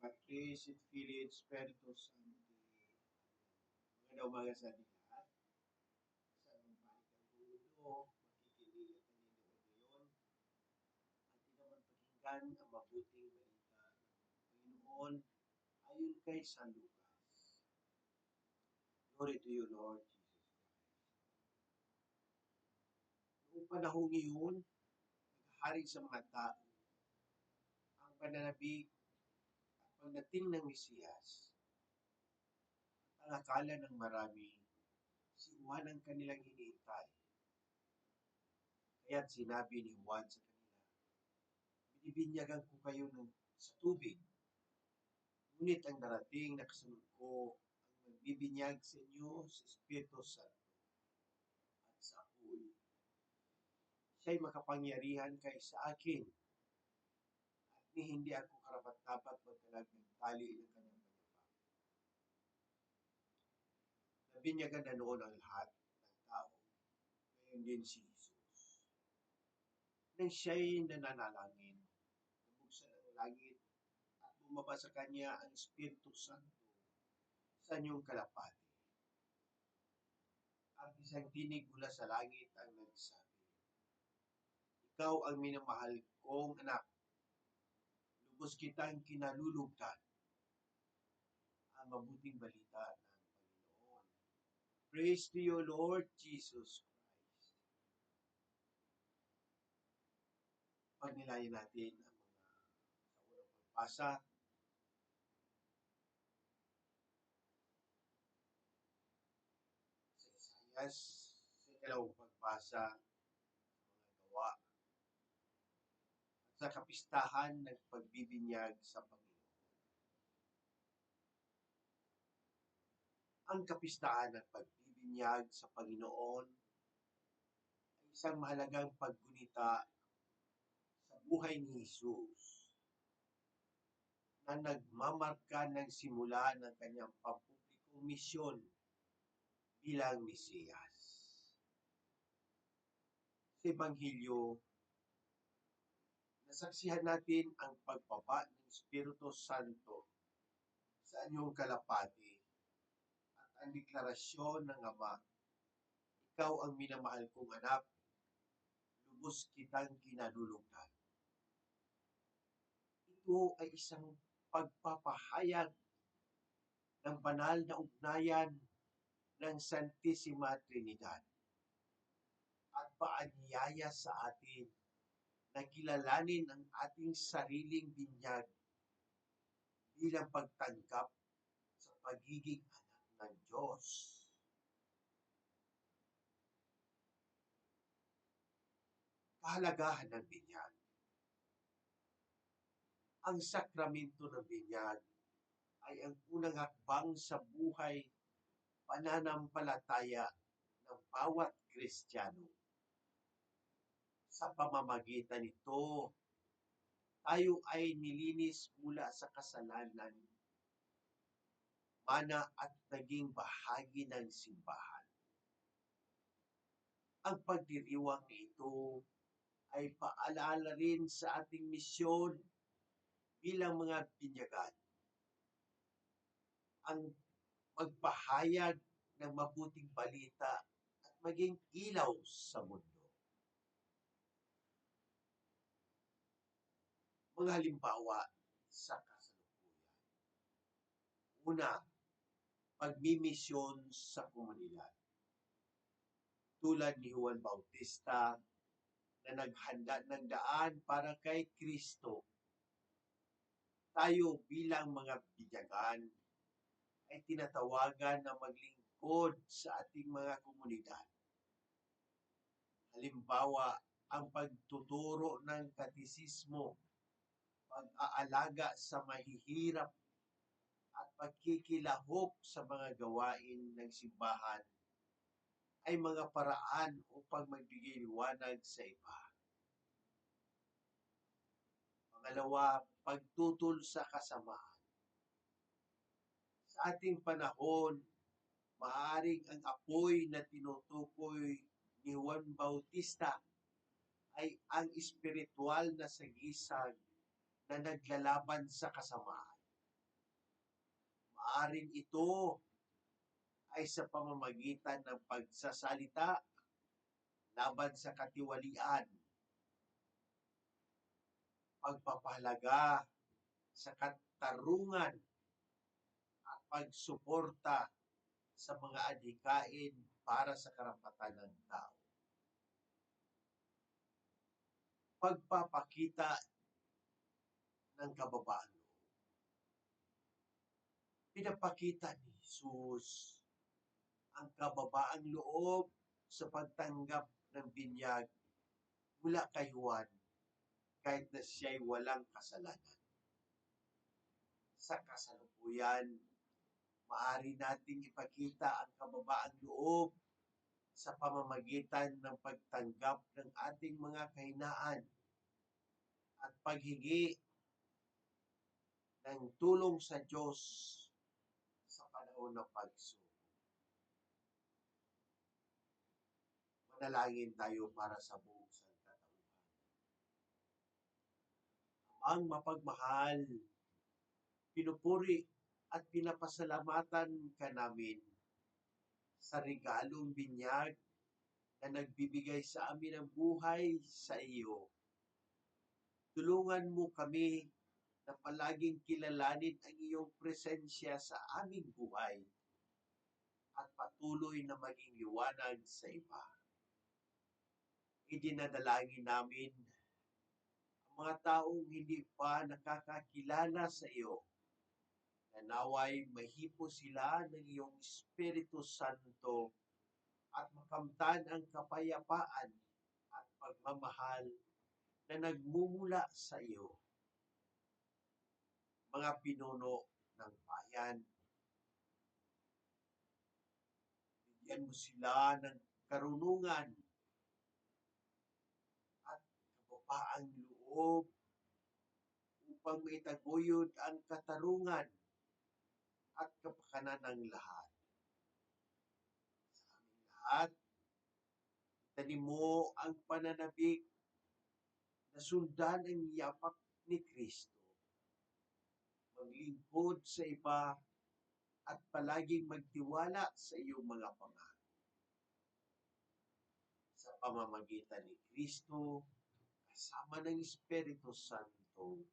Patris at Philip Spiritus Sancti. Magandang umaga sa ating lahat. Sa anong panig ang mundo, makikinig at nanonood ngayon. At naman pakinggan ang mabuting balita ng Panginoon ayon kay San Lucas. Glory to you, Lord Jesus Christ. Noong panahong iyon, naghahari sa mga tao ang pananabik at pagdating ng Mesiyas. Ang akala ng marami, si Juan ang kanilang iniintay. Kaya't sinabi ni Juan sa kanila, Binibinyagan ko kayo ng, sa tubig. Ngunit ang darating na kasunod ko ang magbibinyag sa inyo sa Espiritu Santo at sa apoy. Siya'y makapangyarihan kay sa akin ni hindi ako karapat-dapat magkalag ng tali ng kanyang panyapak. Nabinyagan na noon ang lahat ng tao, ngayon din si Jesus. Nang siya'y nananalangin, nabuksan ang langit at bumaba sa kanya ang Espiritu Santo sa inyong kalapati. At isang tinig mula sa langit ang nagsabi, Ikaw ang minamahal kong anak, lubos kitang kinalulugtan ang mabuting balita ng Panginoon. Praise to you, Lord Jesus Christ. Pagnilayan natin ang mga sa unang pagbasa. Sa Isayas, sa ikalawang pagbasa, sa mga gawa, sa kapistahan ng pagbibinyag sa Panginoon. Ang kapistahan ng pagbibinyag sa Panginoon ay isang mahalagang paggunita sa buhay ni Jesus na nagmamarka ng simula ng kanyang pampublikong misyon bilang Mesiyas. Sa Ebanghelyo, nasaksihan natin ang pagbaba ng Espiritu Santo sa inyong kalapati at ang deklarasyon ng Ama, Ikaw ang minamahal kong anak, lubos kitang kinalulugdan. Ito ay isang pagpapahayag ng banal na ugnayan ng Santissima Trinidad. At paanyaya sa atin na kilalanin ang ating sariling binyag bilang pagtanggap sa pagiging anak ng Diyos. Kahalagahan ng binyag. Ang sakramento ng binyag ay ang unang hakbang sa buhay pananampalataya ng bawat Kristiyano. Sa pamamagitan nito, tayo ay nilinis mula sa kasalanan, mana at naging bahagi ng simbahan. Ang pagdiriwang nito ay paalala rin sa ating misyon bilang mga binyagan. Ang magpahayag ng mabuting balita at maging ilaw sa mundo. Mga halimbawa sa kasalukuyan. Una, pagmimisyon sa komunidad. Tulad ni Juan Bautista na naghanda ng daan para kay Kristo. Tayo bilang mga binyagan ay tinatawagan na maglingkod sa ating mga komunidad. Halimbawa, ang pagtuturo ng katisismo, pag-aalaga sa mahihirap at pagkikilahok sa mga gawain ng simbahan ay mga paraan upang magbigay liwanag sa iba. Pangalawa, pagtutol sa kasamaan. Sa ating panahon, maaring ang apoy na tinutukoy ni Juan Bautista ay ang espiritual na sagisag na naglalaban sa kasamaan. Maaring ito ay sa pamamagitan ng pagsasalita laban sa katiwalian, pagpapahalaga sa katarungan at pagsuporta sa mga adhikain para sa karapatan ng tao. Pagpapakita ng kababaan loob. Pinapakita ni Jesus ang kababaang loob sa pagtanggap ng binyag mula kay Juan kahit na siya'y walang kasalanan. Sa kasalukuyan, maaari nating ipakita ang kababaang loob sa pamamagitan ng pagtanggap ng ating mga kahinaan at paghingi ng tulong sa Diyos sa panahon ng pagsubok. Manalangin tayo para sa buong sangkatauhan. Ang mapagmahal, pinupuri at pinapasalamatan ka namin sa regalong binyag na nagbibigay sa amin ng buhay sa iyo. Tulungan mo kami na palaging kilalanin ang iyong presensya sa aming buhay at patuloy na maging liwanag sa iba. Idinadalangin namin ang mga taong hindi pa nakakakilala sa iyo na naway mahipo sila ng iyong Espiritu Santo at makamtan ang kapayapaan at pagmamahal na nagmumula sa iyo. Mga pinuno ng bayan, bigyan mo sila ng karunungan at kababaang loob upang maitaguyod ang katarungan at kapakanan ng lahat. Sa aming lahat, itanim mo ang pananabik na sundan ang yapak ni Kristo. Maglingkod sa iba at palaging magtiwala sa iyong mga pangako. Sa pamamagitan ni Kristo, kasama ng Espiritu Santo,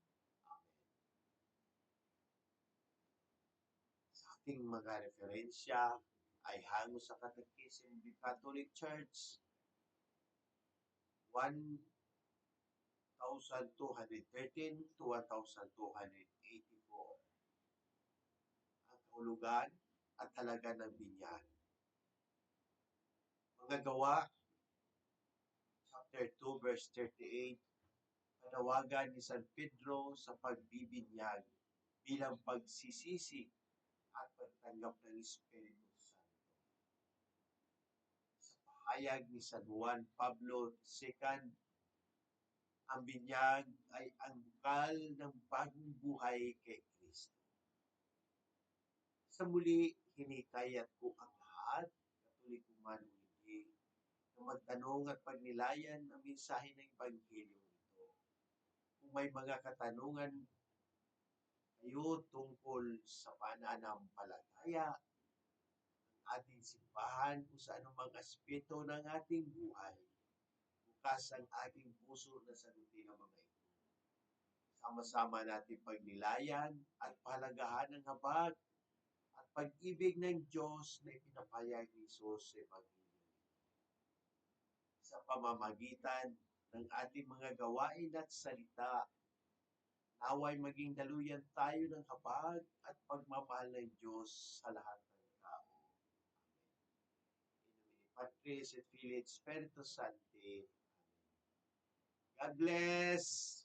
ating mga referensya ay hango sa Catechism of Catholic Church 1213 to 1284. Ang kahulugan at halaga ng binyan. Mga gawa, chapter 2, verse 38, panawagan ni San Pedro sa pagbibinyag bilang pagsisisi at pagtanggap ng Espiritu Santo. Sa pahayag ni San Juan Pablo II, ang binyag ay ang bukal ng bagong buhay kay Kristo. Sa muli, hinikayat ko ang lahat, katoliko man o hindi, na magtanong at pagnilayan ang mensahe ng Ebanghelyo nito. Kung may mga katanungan kayo tungkol sa pananampalataya, ang ating simbahan kung sa anumang aspeto ng ating buhay. Bukas ang ating puso na sagutin ang mga ito. Sama-sama natin pagnilayan at palagahan ng habag at pag-ibig ng Diyos na ipinapayag ni Jesus sa Ebanghelyo. Sa pamamagitan ng ating mga gawain at salita, Naway maging daluyan tayo ng habag at pagmamahal ng Diyos sa lahat ng tao. Amen. In the Patris et Filii et Spiritus Sancti. God bless!